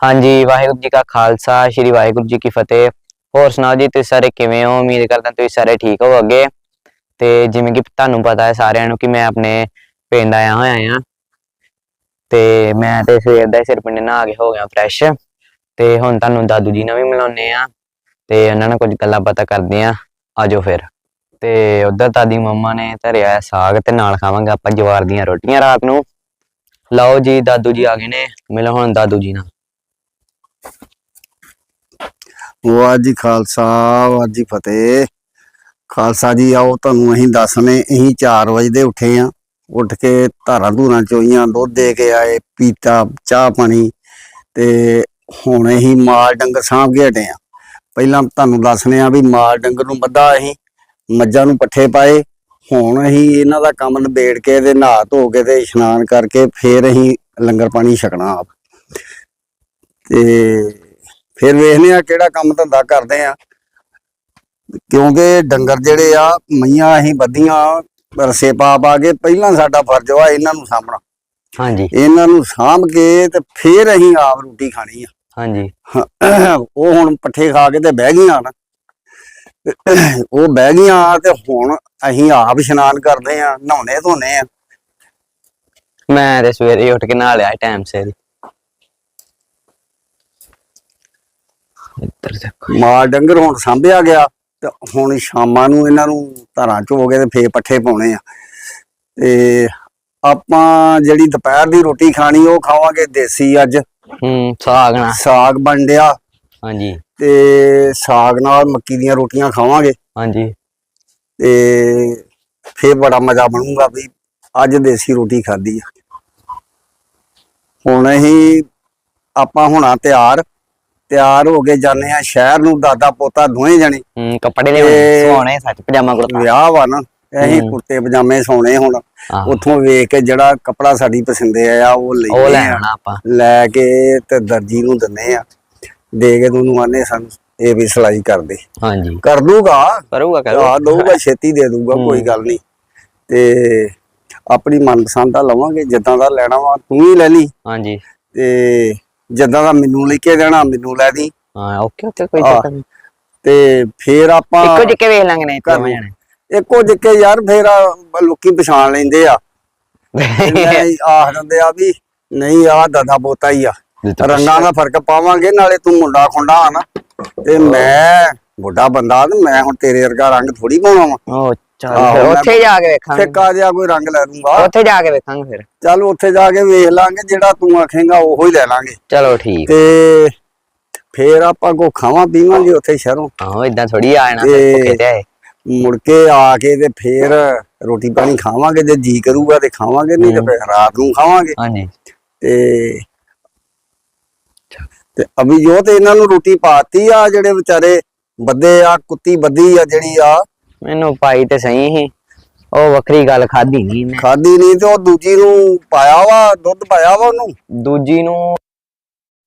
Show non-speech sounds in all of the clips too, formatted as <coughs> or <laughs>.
ਹਾਂਜੀ, ਵਾਹਿਗੁਰੂ ਜੀ ਕਾ ਖਾਲਸਾ, ਸ੍ਰੀ ਵਾਹਿਗੁਰੂ ਜੀ ਕੀ ਫਤਿਹ। ਹੋਰ ਸੁਣਾਓ ਜੀ, ਤੁਸੀਂ ਸਾਰੇ ਕਿਵੇਂ ਹੋ? ਉਮੀਦ ਕਰਦਾ ਤੁਸੀਂ ਸਾਰੇ ਠੀਕ ਹੋਵੋਗੇ। ਤੇ ਜਿਵੇਂ ਕਿ ਤੁਹਾਨੂੰ ਪਤਾ ਹੈ ਸਾਰਿਆਂ ਨੂੰ ਕਿ ਮੈਂ ਆਪਣੇ ਪਿੰਡ ਆਇਆ ਹੋਇਆ ਆ ਤੇ ਮੈਂ ਤੇ ਸਵੇਰ ਦਾ ਸਿਰ ਪਿੰਡ ਨਹਾ ਕੇ ਹੋ ਗਿਆ ਫਰੈਸ਼ ਤੇ ਹੁਣ ਤੁਹਾਨੂੰ ਦਾਦੂ ਜੀ ਨਾਲ ਵੀ ਮਿਲਾਉਂਦੇ ਆ ਤੇ ਉਹਨਾਂ ਨਾਲ ਕੁਝ ਗੱਲਾਂ ਬਾਤਾਂ ਕਰਦੇ ਆ ਆਜੋ ਫਿਰ। ਤੇ ਉਧਰ ਦਾਦੀ ਮੰਮਾ ਨੇ ਧਰਿਆ ਹੈ ਸਾਗ ਤੇ ਨਾਲ ਖਾਵਾਂਗੇ ਆਪਾਂ ਜਵਾਰ ਦੀਆਂ ਰੋਟੀਆਂ ਰਾਤ ਨੂੰ। ਲਓ ਜੀ, ਦਾਦੂ ਜੀ ਆ ਗਏ ਨੇ। ਮਿਲੋ ਹੁਣ ਦਾਦੂ ਜੀ ਨਾਲ। ਵਾਹ ਜੀ ਖਾਲਸਾ ਵਾਹ ਜੀ ਫਤਿਹ। ਖਾਲਸਾ ਜੀ, ਆਓ ਤੁਹਾਨੂੰ ਅਸੀਂ ਦੱਸਨੇ ਅਸੀਂ 4 ਵਜੇ ਦੇ ਉੱਠੇ ਆ। ਉੱਠ ਕੇ ਧਾਰਾਂ ਧੂਰਾਂ ਚੋਈਆਂ, ਦੁੱਧ ਦੇ ਕੇ ਆਏ, ਪੀਤਾ, ਚਾਹ ਪਾਣੀ ਤੇ ਹੁਣ ਅਸੀਂ ਮਾਲ ਡੰਗਰ ਸਾਂਭ ਕੇ ਹਟੇ ਆ। ਪਹਿਲਾਂ ਤੁਹਾਨੂੰ ਦੱਸਨੇ ਆ ਵੀ ਮਾਲ ਡੰਗਰ ਨੂੰ ਬੱਧਾ ਅਸੀਂ ਮੱਝਾਂ ਨੂੰ ਪੱਠੇ ਪਾਏ। ਹੁਣ ਅਸੀਂ ਇਹਨਾਂ ਦਾ ਕੰਮ ਨਿਬੇੜ ਕੇ ਤੇ ਨਹਾ ਧੋ ਕੇ ਤੇ ਇਸ਼ਨਾਨ ਕਰਕੇ ਫੇਰ ਅਸੀਂ ਲੰਗਰ ਪਾਣੀ ਛਕਣਾ ਆਪ। ਤੇ ਫਿਰ ਵੇਖਨੇ ਆ ਕਿਹੜਾ ਕੰਮ ਧੰਦਾ ਕਰਦੇ ਆ ਕਿਉਂਕਿ ਡੰਗਰ ਜਿਹੜੇ ਆ ਮਈਆਂ ਅਸੀਂ ਬੱਧੀਆਂ ਰਸੇ ਪਾ ਪਾ ਕੇ ਪਹਿਲਾਂ ਸਾਡਾ ਫਰਜ਼ ਵਾ ਇਹਨਾਂ ਨੂੰ ਸਾਂਭਣਾ। ਹਾਂਜੀ। ਇਹਨਾਂ ਨੂੰ ਸਾਂਭ ਕੇ ਤੇ ਫਿਰ ਅਸੀਂ ਆਪ ਰੋਟੀ ਖਾਣੀ ਆ। ਹਾਂਜੀ। <coughs> ਉਹ ਹੁਣ ਪੱਠੇ ਖਾ ਕੇ ਤੇ ਬਹਿ ਗਈਆਂ ਨਾ। ਉਹ ਬਹਿ ਗਈਆਂ ਤੇ ਹੁਣ ਅਸੀਂ ਆਪ ਇਸ਼ਨਾਨ ਕਰਦੇ ਆ ਨਹਾਉਣੇ ਧੋਨੇ ਆ। ਮੈਂ ਤੇ ਸਵੇਰੇ ਉੱਠ ਕੇ ਨਹਾ ਲਿਆ ਟਾਈਮ ਸਿਰ। ਇੱਧਰ ਦੇਖੋ। ਮਾਲ ਡੰਗਰ ਹੁਣ ਸਾਂਭਿਆ ਗਿਆ ਤੇ ਹੁਣ ਸ਼ਾਮਾਂ ਨੂੰ ਇਹਨਾਂ ਨੂੰ ਧਾਰਾਂ ਚੋ ਕੇ ਤੇ ਫੇਰ ਪੱਠੇ ਪਾਉਣੇ ਆ। ਤੇ ਆਪਾਂ ਜਿਹੜੀ ਦੁਪਹਿਰ ਦੀ ਰੋਟੀ ਖਾਣੀ ਉਹ ਖਾਵਾਂਗੇ ਦੇਸੀ ਅੱਜ। ਹੂੰ ਸਾਗ ਨਾ ਸਾਗ ਬਣ ਡਿਆ। ਹਾਂਜੀ। ਤੇ ਸਾਗ ਨਾਲ ਮੱਕੀ ਦੀਆਂ ਰੋਟੀਆਂ ਖਾਵਾਂਗੇ। ਹਾਂਜੀ। ਤੇ ਫੇਰ ਬੜਾ ਮਜ਼ਾ ਬਣੂਗਾ ਵੀ ਅੱਜ ਦੇਸੀ ਰੋਟੀ ਖਾਧੀ ਆ। ਹੁਣ ਅਸੀਂ ਆਪਾਂ ਹੋਣਾ ਤਿਆਰ ਤਿਆਰ ਹੋ ਕੇ ਜਾਂਦੇ ਆ ਸ਼ਹਿਰ ਨੂੰ ਦਾਦਾ ਪੋਤਾ ਦੋਵੇਂ ਜਣੇ। ਹੂੰ ਕੱਪੜੇ ਤੇ- ਸਵਾਉਣੇ ਸੱਚ ਪਜਾਮਾ ਕੁੜਤਾ। ਵਿਆਹ ਵਾ ਨਾ ਅਸੀਂ ਹੂੰ। ਕੁੜਤੇ ਪਜਾਮੇ ਸੌਣੇ ਹੁਣ। ਉੱਥੋਂ ਵੇਖ ਕੇ ਜਿਹੜਾ ਕੱਪੜਾ ਸਾਡੀ ਪਸੰਦੇ ਆ ਉਹ ਉਹ ਲੈਣੇ ਲੈ ਆਉਣਾ ਆਪਾਂ। ਲੈ ਕੇ ਤੇ ਦਰਜੀ ਨੂੰ ਦਿੰਨੇ ਆ ਦੇ ਕੇ ਤੁਹਾਨੂੰ ਆਨੇ ਸਾਨੂੰ ਇਹ ਵੀ ਸਿਲਾਈ ਕਰ ਦੇ ਹਾਂਜੀ। ਕਰ ਦੂਗਾ? ਕਰੂਗਾ ਕਰੂਗਾ। ਦਊਗਾ ਛੇਤੀ ਦੇ ਦੂਗਾ ਕੋਈ ਗੱਲ ਨਹੀਂ। ਤੇ ਆਪਣੀ ਮਨਪਸੰਦ ਦਾ ਲਵਾਂਗੇ ਜਿੱਦਾਂ ਦਾ ਲੈਣਾ ਵਾ ਤੂੰ ਹੀ ਲੈ ਲਈ। ਹਾਂਜੀ। ਤੇ ਜਿੱਦਾਂ ਦਾ ਮੈਨੂੰ ਲੈ ਕੇ ਦੇਣਾ ਮੈਨੂੰ ਲੈ ਦੀ। ਹਾਂ ਓਕੇ ਓਕੇ ਕੋਈ ਚੱਕਰ ਨਹੀਂ। ਤੇ ਫੇਰ ਆਪਾਂ ਇੱਕੋ ਜਿੱਕੇ ਵੇਖ ਲਾਂਗੇ ਨੇ ਕਰ ਦੋਵੇਂ ਲਓ। ਜਣੇ। ਇੱਕੋ ਜਿੱਕੇ ਯਾਰ ਫੇਰ ਲੋਕੀ ਪਛਾਣ ਲੈਂਦੇ ਆ। ਨਹੀਂ ਆਖ ਦਿੰਦੇ ਆ ਵੀ ਨਹੀਂ ਆ ਦਾਦਾ ਪੋਤਾ ਹੀ ਆ। ਰੰਗਾਂ ਦਾ ਫ਼ਰਕ ਪਾਵਾਂਗੇ ਨਾਲੇ ਤੂੰ ਮੁੰਡਾ ਖੁੰਡਾ ਆ ਨਾ। ਤੇ ਮੈਂ ਬੁੱਢਾ ਬੰਦਾ ਤੇ ਮੈਂ ਹੁਣ ਤੇਰੇ ਵਰਗਾ ਰੰਗ ਥੋੜੀ ਪਾਉਣਾ ਵਾ। ਉਹ ਚੱਲ ਆਹੋ, ਫਿਰ ਮੈਂ- ਉੱਥੇ ਜਾ ਕੇ ਵੇਖਾਂਗੇ। ਫਿੱਕਾ ਜਿਹਾ ਕੋਈ ਰੰਗ ਲੈ ਦੂੰਗਾ। ਉੱਥੇ ਜਾ ਕੇ ਵੇਖਾਂਗੇ ਫਿਰ। ਚੱਲ ਉੱਥੇ ਜਾ ਕੇ ਵੇਖ ਲਾਂਗੇ ਜਿਹੜਾ ਤੂੰ ਆਖੇਂਗਾ ਉਹੋ ਹੀ ਲੈ ਲਾਂਗੇ। ਚਲੋ ਠੀਕ। ਤੇ ਫੇਰ ਆਪਾਂ ਕੋ ਖਾਵਾਂ ਪੀਵਾਂਗੇ ਉੱਥੇ ਸ਼ਹਿਰੋਂ। ਆਹੋ ਇਦਾਂ ਥੋੜੀ ਆ ਜਾਣਾ ਤੇ- ਭੁੱਖੇ ਤੇ ਆਏ। ਮੁੜ ਕੇ ਆ ਕੇ ਤੇ ਫੇਰ ਰੋਟੀ ਪਾਣੀ ਖਾਵਾਂਗੇ ਜੇ ਜੀ ਕਰੂਗਾ ਤੇ ਖਾਵਾਂਗੇ ਨਹੀਂ ਤੇ। ਫੇਰ ਰਾਤ ਨੂੰ ਖਾਵਾਂਗੇ। ਹਾਂਜੀ। ਤੇ ਤੇ ਅਭੀ ਜੋ ਤੇ ਇਹਨਾਂ ਨੂੰ ਰੋਟੀ ਪਾਤੀ ਆ ਜਿਹੜੇ ਵਿਚਾਰੇ ਬੱਦੇ ਆ ਕੁੱਤੀ ਬੱਦੀ ਆ ਜਿਹੜੀ ਆ। ਮੈਨੂੰ ਪਾਈ ਤੇ ਸਹੀ ਸੀ। ਉਹ ਵੱਖਰੀ ਗੱਲ ਖਾਦੀ ਨਹੀਂ ਮੈਂ। ਖਾਦੀ ਨਹੀਂ ਤੇ ਉਹ ਦੂਜੀ ਨੂੰ ਪਾਇਆ ਵਾ ਦੁੱਧ ਪਾਇਆ ਵਾ ਉਹਨੂੰ। ਦੂਜੀ ਨੂੰ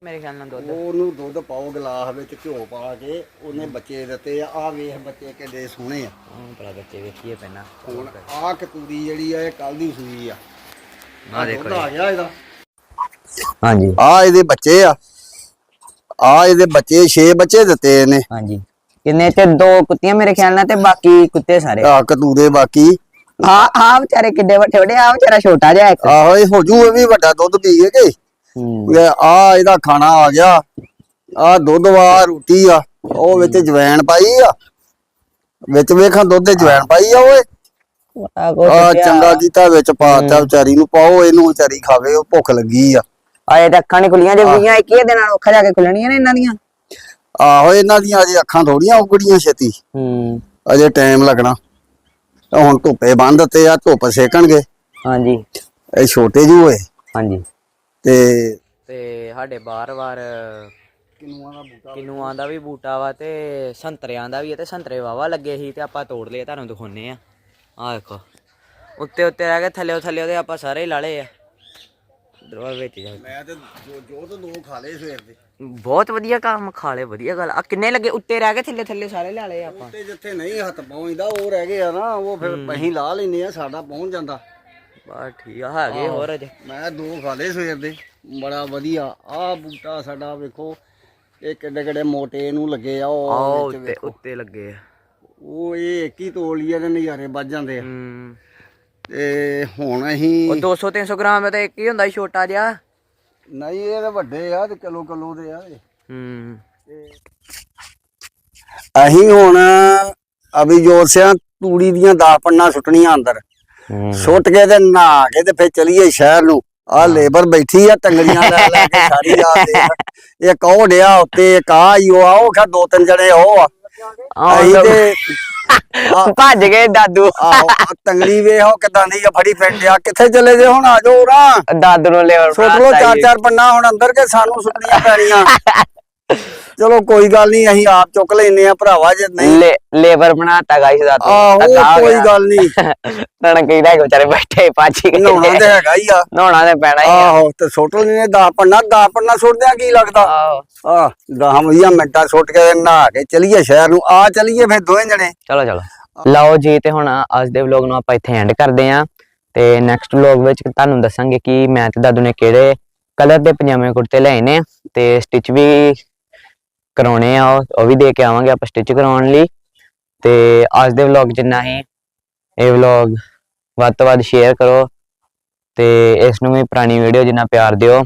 ਮੇਰੇ ਖਿਆਲ ਨਾਲ ਦੁੱਧ। ਉਹਨੂੰ ਦੁੱਧ ਪਾਓ ਗਲਾਸ ਵਿੱਚ ਘਿਓ ਪਾ ਕੇ ਉਹਨੇ ਬੱਚੇ ਦਿੱਤੇ ਆ। ਆ ਵੇਖ ਬੱਚੇ ਕਿੱਡੇ ਸੋਹਣੇ ਆ। ਹਾਂ ਭਲਾ ਬੱਚੇ ਵੇਖੀਏ ਪਹਿਲਾਂ। ਹੁਣ ਆ ਕਤੂਰੀ ਜਿਹੜੀ ਆ ਇਹ ਕੱਲ ਦੀ ਸੂਈ ਆ। ਆ ਦੇਖੋ ਆ ਗਿਆ ਇਹਦਾ। ਹਾਂਜੀ। ਆ ਇਹਦੇ ਬੱਚੇ ਆ। ਆ ਇਹਦੇ ਬੱਚੇ 6 ਬੱਚੇ ਦਿੱਤੇ ਇਹਨੇ। ਹਾਂਜੀ। ਕਿੰਨੇ ਤੇ ਦੋ ਕੁੱਤੀਆਂ ਮੇਰੇ ਖਿਆਲ ਨਾਲ ਤੇ ਬਾਕੀ ਕੁੱਤੇ ਸਾਰੇ। ਆ ਕਤੂਰੇ ਬਾਕੀ। ਹਾਂ ਹਾਂ ਵਿਚਾਰੇ ਕਿੱਡੇ ਵੱਡੇ ਵੱਡੇ ਆ ਵਿਚਾਰਾ ਛੋਟਾ ਜਿਹਾ ਇੱਕ। ਆਹੋ ਇਹ ਹੋ ਜੂ ਇਹ ਵੀ ਵੱਡਾ ਦੁੱਧ ਪੀ ਕੇ। ਆ ਇਹਦਾ ਖਾਣਾ ਆ ਗਿਆ। ਆ ਦੁੱਧ ਵਾ ਰੋਟੀ ਆ ਉਹ ਵਿੱਚ ਜਵੈਣ ਪਾਈ ਆ। ਵਿੱਚ ਵੇਖਾਂ ਦੁੱਧ ਦੇ ਜਵੈਣ ਪਾਈ ਆ ਓਏ। ਆ ਆ। ਚੰਗਾ ਕੀਤਾ ਵਿੱਚ ਪਾਤਾ ਵਿਚਾਰੀ ਨੂੰ ਪਾਓ ਇਹਨੂੰ ਵਿਚਾਰੀ ਖਾਵੇ ਉਹ ਭੁੱਖ ਲੱਗੀ ਆ। ਆਏ ਤਾਂ ਅੱਖਾਂ ਨਹੀਂ ਖੁੱਲੀਆਂ ਜੇ ਵੀਆਂ ਇੱਕ ਹੀ ਦਿਨਾਂ ਔਖਾ ਜਾ ਕੇ ਖੁੱਲਣੀਆਂ ਨੇ ਇਹਨਾਂ ਦੀਆਂ। ਆਹੋ ਇਹਨਾਂ ਦੀਆਂ ਅਜੇ ਅੱਖਾਂ ਥੋੜੀਆਂ ਉਗੜੀਆਂ ਛੇਤੀ। ਹੂੰ। ਅਜੇ ਟਾਈਮ ਲੱਗਣਾ। ਤਾਂ ਹੁਣ ਧੁੱਪੇ ਬੰਦ ਤੇ ਆ ਧੁੱਪ ਸੇਕਣਗੇ। ਹਾਂਜੀ। ਇਹ ਛੋਟੇ ਜਿਹੇ ਹੋਏ। ਹਾਂਜੀ। ਤੇ ਤੇ ਸਾਡੇ ਬਾਰ-ਬਾਰ ਕਿਨੂਆਂ ਦਾ ਬੂਟਾ ਕਿਨੂਆਂ ਦਾ ਵੀ ਬੂਟਾ ਵਾ ਤੇ ਸੰਤਰਿਆਂ ਦਾ ਵੀ ਹੈ ਤੇ ਸੰਤਰੇ ਵਾਵਾ ਲੱਗੇ ਸੀ ਤੇ ਆਪਾਂ ਤੋੜ ਲਏ ਤੁਹਾਨੂੰ ਦਿਖਾਉਨੇ ਆ। ਆਹ ਦੇਖੋ। ਉੱਤੇ ਉੱਤੇ ਰਹਿ ਗਏ ਥੱਲੇ ਥੱਲੇ ਉਹਦੇ ਆਪਾਂ ਸਾਰੇ ਹੀ ਲਾ ਲਏ ਆ। ਦਰਵਾਜ਼ੇ ਵਿੱਚ ਜਾ। ਮੈਂ ਤੇ ਜੋ ਜੋ ਤਾਂ ਦੋ ਖਾ ਲਏ ਸਵੇਰ ਦੇ। ਬਹੁਤ ਵਧੀਆ ਕੰਮ ਖਾ ਲਏ ਵਧੀਆ ਗੱਲ। ਆ ਕਿੰਨੇ ਲੱਗੇ? ਉੱਤੇ ਰਹਿ ਗਏ ਥੱਲੇ ਥੱਲੇ ਸਾਰੇ ਲਾ ਲਏ ਆਪਾਂ। ਤੇ ਜਿੱਥੇ ਨਹੀਂ ਹੱਥ ਪਹੁੰਚਦਾ ਉਹ ਰਹਿ ਗਏ ਆ ਨਾ ਉਹ ਫਿਰ ਅਸੀਂ ਲਾ ਲੈਨੇ ਆ ਸਾਡਾ ਪਹੁੰਚ ਜਾਂਦਾ। ਬਸ ਠੀਕ ਆ ਹੈਗੇ ਹੋਰ ਅਜੇ? ਮੈਂ ਦੋ ਖਾ ਲਏ ਸਵੇਰ ਦੇ ਬੜਾ ਵਧੀਆ। ਆ ਬੂਟਾ ਸਾਡਾ ਵੇਖੋ ਇਹ ਕਿੱਡੇ ਕਿੱਡੇ ਮੋਟੇ ਇਹਨੂੰ ਲੱਗੇ ਆ ਉਹ ਉੱਤੇ। ਉੱਤੇ ਲੱਗੇ ਆ। ਉਹ ਇਹ ਇੱਕ ਹੀ ਤੋਲੀਏ ਦੇ ਨਜ਼ਾਰੇ ਵੱਜ ਜਾਂਦੇ ਆ। ਹੂੰ। ਤੇ ਹੁਣ ਉਹ ਅਸੀਂ 200 300 ਗ੍ਰਾਮ ਦਾ ਇੱਕ ਹੀ ਹੁੰਦਾ ਸੀ ਛੋਟਾ ਜਿਹਾ। ਨਹੀਂ ਇਹ ਤਾਂ ਵੱਡੇ ਆ ਤੇ ਕਿਲੋ ਕਿਲੋ ਦੇ ਆ ਇਹ। ਹੂੰ। ਅਸੀਂ ਹੁਣ ਅਭਿਜੋਤ ਸਿੰਘ ਤੂੜੀ ਦੀਆਂ 10 ਪੰਨਾ ਸੁੱਟਣੀਆਂ ਅੰਦਰ। ਸੁੱਟ ਕੇ ਤੇ ਨਹਾ ਕੇ ਤੇ ਫਿਰ ਚਲੀਏ ਸ਼ਹਿਰ ਨੂੰ। ਆ ਲੇਬਰ ਬੈਠੀ ਆ ਟੰਗੜੀਆਂ ਲੈ ਲੈ ਕੇ ਸਾਰੀ ਰਾਤ ਇਹ ਕਹੋ ਡਿਆ ਉੱਤੇ ਇੱਕ ਆ ਹੀ ਉਹ ਆ ਉਹ ਖਾ ਦੋ ਤਿੰਨ ਜਣੇ ਉਹ ਆ। ਅਸੀਂ ਤੇ <laughs> ਭੱਜ ਗਏ ਦਾਦੂ। ਆਹੋ ਆਹ ਤੰਗੜੀ ਵੇਖੋ ਕਿਦਾਂ ਦੀ ਆ ਫੜੀ ਫਿਰਦੇ ਆ। ਕਿੱਥੇ ਚਲੇ ਜੇ ਹੁਣ? ਆ ਜਾਓ ਰਾਂ ਦਾਦੂ ਨੂੰ ਲੈ ਸੁੱਟ ਲੋ ਚਾਰ ਚਾਰ ਪੰਨਾ ਹੁਣ ਅੰਦਰ ਕੇ ਸਾਨੂੰ ਸੁੱਟਣੀਆਂ ਪੈਣੀਆਂ। <laughs> ਚਲੋ ਕੋਈ ਗੱਲ ਨਹੀਂ ਅਸੀਂ ਆਪ ਚੁੱਕ ਲੈਨੇ ਆ ਭਰਾਵਾ ਜੇ ਨਹੀਂ। ਲੇਬਰ ਬਣਾਤਾ ਗਾਇਸ ਆਹੋ ਕੋਈ ਗੱਲ ਨਹੀਂ। ਤਣ ਕਹਿੰਦਾ ਕਿ ਵਿਚਾਰੇ ਬੈਠੇ ਗਏ। ਨਹਾਉਣਾ ਤੇ ਹੈਗਾ ਹੀ ਆ। ਨਹਾਉਣਾ ਤੇ ਪੈਣਾ ਹੀ ਆ। ਆਹੋ ਤੇ ਸੁੱਟ ਲੈਨੇ 10 ਪੰਨਾ 10 ਪੰਨਾ ਸੁੱਟਦਿਆਂ ਕੀ ਲੱਗਦਾ? ਆਹੋ। ਆ 10 ਵੀਹ ਮਿੰਟਾਂ ਸੁੱਟ ਕੇ ਨਹਾ ਕੇ ਚਲੀਏ ਸ਼ਹਿਰ ਨੂੰ। ਆ ਚਲੀਏ ਫਿਰ ਦੋਵੇਂ ਜਣੇ। ਚਲੋ ਚਲੋ। ਲਓ ਜੀ ਤੇ ਹੁਣ ਅੱਜ ਦੇ ਵਲੌਗ ਨੂੰ ਆਪਾਂ ਇੱਥੇ ਐਂਡ ਕਰਦੇ ਆਂ ਤੇ ਨੈਕਸਟ ਵਲੌਗ ਵਿੱਚ ਤੁਹਾਨੂੰ ਦੱਸਾਂਗੇ ਕਿ ਮੈਂ ਤੇ ਦਾਦੂ ਨੇ ਕਿਹੜੇ ਕਲਰ ਦੇ ਪਜਾਮੇ ਕੁੜਤੇ ਲਏ ਨੇ ਤੇ ਸਟਿਚ ਵੀ ਕਰਾਉਣੇ ਆ, ਉਹ ਵੀ ਦੇ ਕੇ ਆਵਾਂਗੇ ਆਪਾਂ ਸਟਿਚ ਕਰਾਉਣ ਲਈ। ਤੇ ਅੱਜ ਦੇ ਵਲੌਗ ਜਿੰਨਾ ਹੀ। ਇਹ ਵਲੌਗ ਵੱਧ ਤੋਂ ਵੱਧ ਸ਼ੇਅਰ ਕਰੋ ਤੇ ਇਸ ਨੂੰ ਵੀ ਪੁਰਾਣੀ ਵੀਡੀਓ ਜਿੰਨਾ ਪਿਆਰ ਦਿਓ।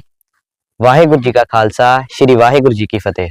ਵਾਹਿਗੁਰੂ ਜੀ ਕਾ ਖਾਲਸਾ, ਸ੍ਰੀ ਵਾਹਿਗੁਰੂ ਜੀ ਕੀ ਫਤਿਹ।